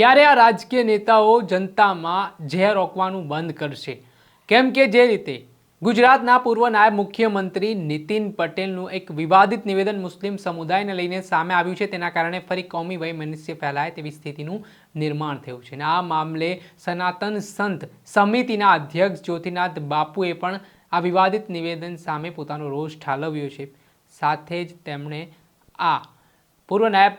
ક્યારે આ રાજકીય નેતાઓ જનતામાં ઝેર રોકવાનું બંધ કરશે. કેમ કે જે રીતે ગુજરાતના પૂર્વ નાયબ મુખ્યમંત્રી નીતિન પટેલનું એક વિવાદિત નિવેદન મુસ્લિમ સમુદાયને લઈને સામે આવ્યું છે, તેના કારણે ફરી કોમી વૈમનસ્ય ફેલાય તેવી સ્થિતિનું નિર્માણ થયું છે. અને આ મામલે સનાતન સંત સમિતિના અધ્યક્ષ જ્યોતિનાથ બાપુએ પણ આ વિવાદિત નિવેદન સામે પોતાનો રોષ ઠાલવ્યો છે. સાથે જ તેમણે આ પૂર્વ નાયબ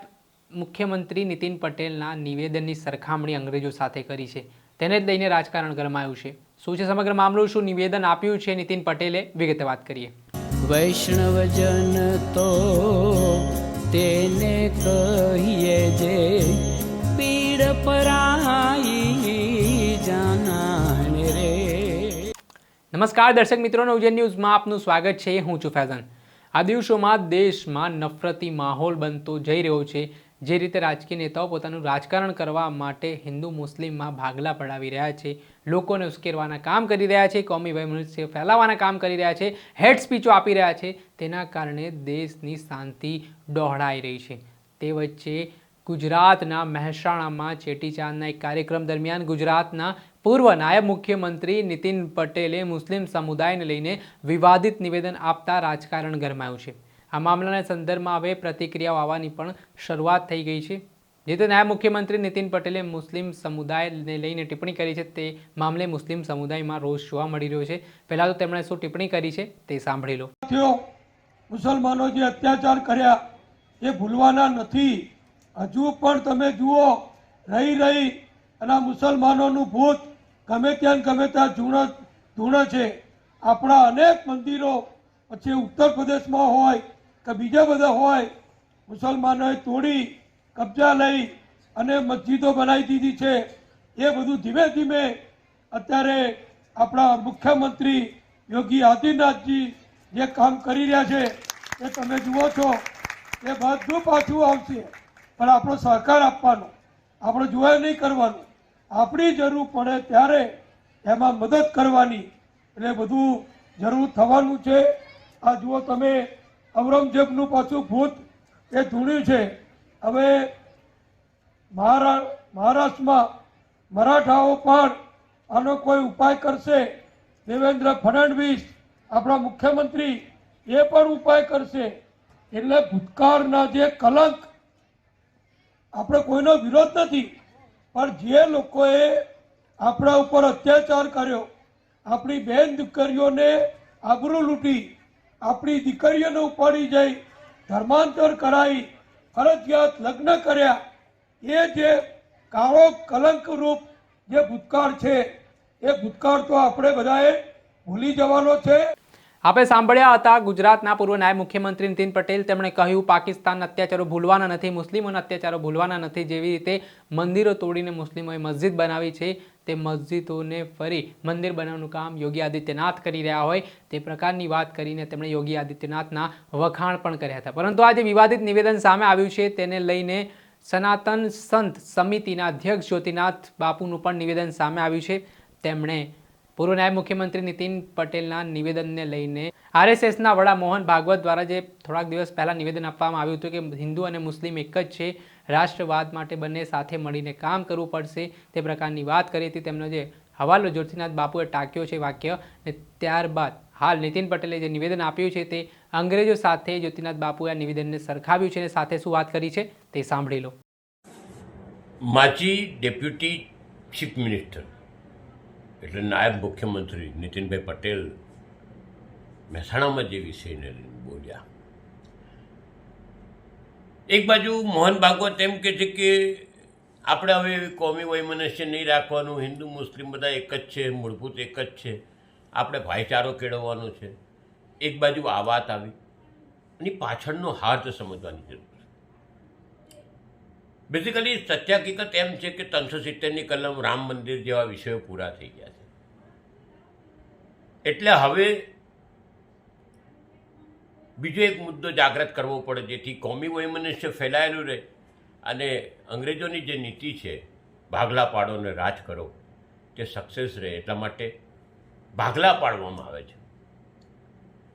મુખ્યમંત્રી નીતિન પટેલના નિવેદનની સરખામણી અંગ્રેજો સાથે કરી છે. તેને જ લઈને રાજકારણ ગરમાયું છે. શું છે સમગ્ર મામલો? શું નિવેદન આપ્યું છે? નીતિન પટેલે વિગતે વાત કરીએ. વૈષ્ણવજન તો તેને કહીએ જે પીડ પરાઈ જાનાને રે. નમસ્કાર દર્શક મિત્રો ઉજ્જૈન ન્યૂઝમાં આપનું સ્વાગત છે. હું છું ફેઝન. આ દિવસોમાં દેશમાં નફરતી માહોલ બનતો જઈ રહ્યો છે. જે રીતે રાજકીય નેતાઓ પોતાનું રાજકારણ કરવા માટે હિન્દુ મુસ્લિમમાં ભાગલા પડાવી રહ્યા છે, લોકોને ઉશ્કેરવાના કામ કરી રહ્યા છે, કોમી વૈમનસ્ય ફેલાવવાના કામ કરી રહ્યા છે હેડ સ્પીચો આપી રહ્યા છે, તેના કારણે દેશની શાંતિ ડહોળાઈ રહી છે. તે વચ્ચે ગુજરાતના મહેસાણામાં ચેટીચાંદના એક કાર્યક્રમ દરમિયાન ગુજરાતના પૂર્વ નાયબ મુખ્યમંત્રી નીતિન પટેલે મુસ્લિમ સમુદાયને લઈને વિવાદિત નિવેદન આપતા રાજકારણ ગરમાયું છે. આ મામલાના સંદર્ભમાં હવે પ્રતિક્રિયાઓ આવવાની પણ શરૂઆત થઈ ગઈ છે. જે નાયબ મુખ્યમંત્રી નીતિન પટેલે મુસ્લિમ સમુદાયને લઈને ટિપ્પણી કરી છે. તે મામલે મુસ્લિમ સમુદાયમાં રોષ જોવા મળી રહ્યો છે. પહેલાં તો તેમણે શું ટિપ્પણી કરી છે તે સાંભળી લો. મુસલમાનો જે અત્યાચાર કર્યા, એ ભૂલવાના નથી. હજુ પણ તમે જુઓ, રહી રહી અને મુસલમાનોનું ભૂત ગમે ત્યાં ગમે ત્યાં ધૂણ ધૂણ છે. આપણા અનેક મંદિરો પછી ઉત્તર પ્રદેશમાં હોય કે બીજા બધા હોય, મુસલમાનોએ તોડી, કબજા લઈ અને મસ્જિદો બનાવી દીધી છે. એ બધું ધીમે ધીમે અત્યારે આપણા મુખ્યમંત્રી યોગી આદિત્યનાથજી જે કામ કરી રહ્યા છે, એ તમે જુઓ છો, એ બધું પાછું આવશે. પણ આપણો સહકાર આપવાનો, આપણે જોયા નહીં કરવાનું, આપણી જરૂર પડે ત્યારે એમાં મદદ કરવાની. એટલે બધું જરૂર થવાનું છે. આ જુઓ તમે ઔરંગઝેબનું પાછું ભૂત એ ધૂણ્યું છે. હવે મહારા મહારાષ્ટ્રમાં મરાઠાઓ પણ આનો કોઈ ઉપાય કરશે? દેવેન્દ્ર ફડણવીસ, આપણા મુખ્યમંત્રી, એ પણ ઉપાય કરશે. એટલે ભૂતકાળના જે કલંક આપણે કોઈનો વિરોધ નથી, પણ જે લોકોએ આપણા ઉપર અત્યાચાર કર્યો, આપણી બેન દીકરીઓને આબરૂ લૂંટી આપણી દીકરીઓને ઉપાડી જઈ ધર્માંતર કરાવી ફરજિયાત લગ્ન કર્યા. એ જે કાળો કલંકરૂપ જે ભૂતકાળ છે, એ ભૂતકાળ તો આપણે બધાએ ભૂલી જવાનો છે. આપણે સાંભળ્યા હતા, ગુજરાતના પૂર્વ નાયબ મુખ્યમંત્રી નીતિન પટેલ તેમણે કહ્યું, પાકિસ્તાનના અત્યાચારો ભૂલવાના નથી, મુસ્લિમોના અત્યાચારો ભૂલવાના નથી, જેવી રીતે મંદિરો તોડીને મુસ્લિમોએ મસ્જિદ બનાવી છે તે મસ્જિદોને ફરી મંદિર બનાવવાનું કામ યોગી આદિત્યનાથ કરી રહ્યા હોય તે પ્રકારની વાત કરીને તેમણે યોગી આદિત્યનાથના વખાણ પણ કર્યા હતા. પરંતુ આ જે વિવાદિત નિવેદન સામે આવ્યું છે તેને લઈને સનાતન સંત સમિતિના અધ્યક્ષ જ્યોતિનાથ બાપુનું પણ નિવેદન સામે આવ્યું છે. તેમણે પૂર્વ નાયબ મુખ્યમંત્રી નીતિન પટેલના નિવેદનને લઈને આરએસએસના વડા મોહન ભાગવત દ્વારા જે થોડાક દિવસ પહેલાં નિવેદન આપવામાં આવ્યું હતું કે હિન્દુ અને મુસ્લિમ એક જ છે, રાષ્ટ્રવાદ માટે બંને સાથે મળીને કામ કરવું પડશે, તે પ્રકારની વાત કરી હતી. તેમનો જે હવાલો જ્યોતિનાથ બાપુએ ટાંક્યો છે વાક્ય ને ત્યારબાદ હાલ નીતિન પટેલે જે નિવેદન આપ્યું છે તે અંગ્રેજો સાથે જ્યોતિનાથ બાપુએ આ નિવેદનને સરખાવ્યું છે અને સાથે શું વાત કરી છે તે સાંભળી લો. માજી ડેપ્યુટી ચીફ મિનિસ્ટર એટલે નાયબ મુખ્યમંત્રી નીતિનભાઈ પટેલ મહેસાણામાં જે વિષયને લઈને બોલ્યા. એક બાજુ મોહન ભાગવત એમ કે છે કે આપણે હવે કોમી વૈમનસ્ય નહીં રાખવાનું, હિન્દુ, મુસ્લિમ બધા એક જ છે, મૂળભૂત એક જ છે. આપણે ભાઈચારો કેળવવાનો છે. એક બાજુ આ વાત આવી. એની પાછળનો હાર્દ સમજવાની જરૂર છે. બેઝિકલી સત્ય હકીકત એમ છે કે ત્રણસો સિત્તેરની કલમ રામ મંદિર જેવા વિષયો પૂરા થઈ ગયા છે. એટલે હવે બીજો એક મુદ્દો જાગ્રત કરવો પડે, જેથી કોમી વૈમનસ્ય ફેલાયેલું રહે. અને અંગ્રેજોની જે નીતિ છે ભાગલા પાડો અને રાજ કરો, તે સક્સેસ રહે એટલા માટે ભાગલા પાડવામાં આવે છે.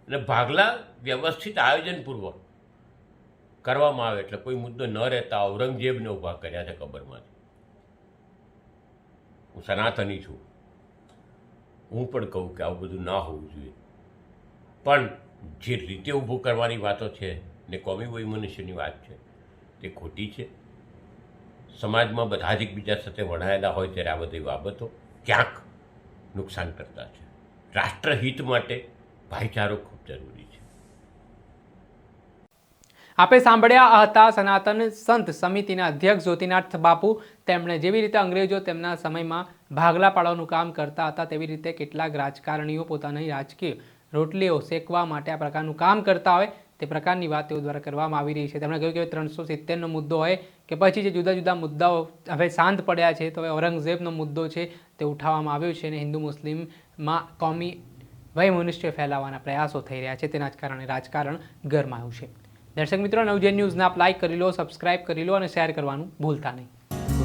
અને ભાગલા વ્યવસ્થિત આયોજનપૂર્વક કરવામાં આવે, એટલે કોઈ મુદ્દો ન રહેતા ઔરંગઝેબને ઊભા કર્યા છે કબરમાંથી હું સનાતની છું. હું પણ કહું કે આવું બધું ના હોવું જોઈએ. પણ જે રીતે ઊભું કરવાની વાતો છે ને કોમી વૈમનુષ્યની વાત છે, તે ખોટી છે. સમાજમાં બધા જ એકબીજા સાથે વણાયેલા હોય ત્યારે આ બધી બાબતો ક્યાંક નુકસાન કરતા છે. રાષ્ટ્રહિત માટે ભાઈચારો ખૂબ જરૂરી છે. આપે સાંભળ્યા હતા સનાતન સંત સમિતિના અધ્યક્ષ જ્યોતિનાથ બાપુ. તેમણે જેવી રીતે અંગ્રેજો તેમના સમયમાં ભાગલા પાડવાનું કામ કરતા હતા, તેવી રીતે કેટલાક રાજકારણીઓ પોતાની રાજકીય રોટલીઓ શેકવા માટે આ પ્રકારનું કામ કરતા હોય, તે પ્રકારની વાત તેઓ દ્વારા કરવામાં આવી રહી છે. તેમણે કહ્યું કે ત્રણસો સિત્તેરનો મુદ્દો હોય કે પછી જે જુદા જુદા મુદ્દાઓ હવે શાંત પડ્યા છે, તો હવે ઔરંગઝેબનો મુદ્દો છે, તે ઉઠાવવામાં આવ્યો છે અને હિન્દુ મુસ્લિમમાં કોમી વયમનુષ્ય ફેલાવવાના પ્રયાસો થઈ રહ્યા છે. તેના જ કારણે રાજકારણ ગરમાયું છે. દર્શક મિત્રો નવજેન ન્યૂઝને આપ લાઈક કરી લો સબસ્ક્રાઇબ કરી લો અને શેર કરવાનું ભૂલતા નહીં.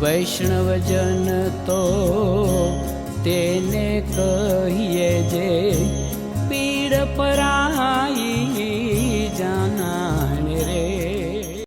વૈષ્ણવજન તો તેને કહીએ પરાઈ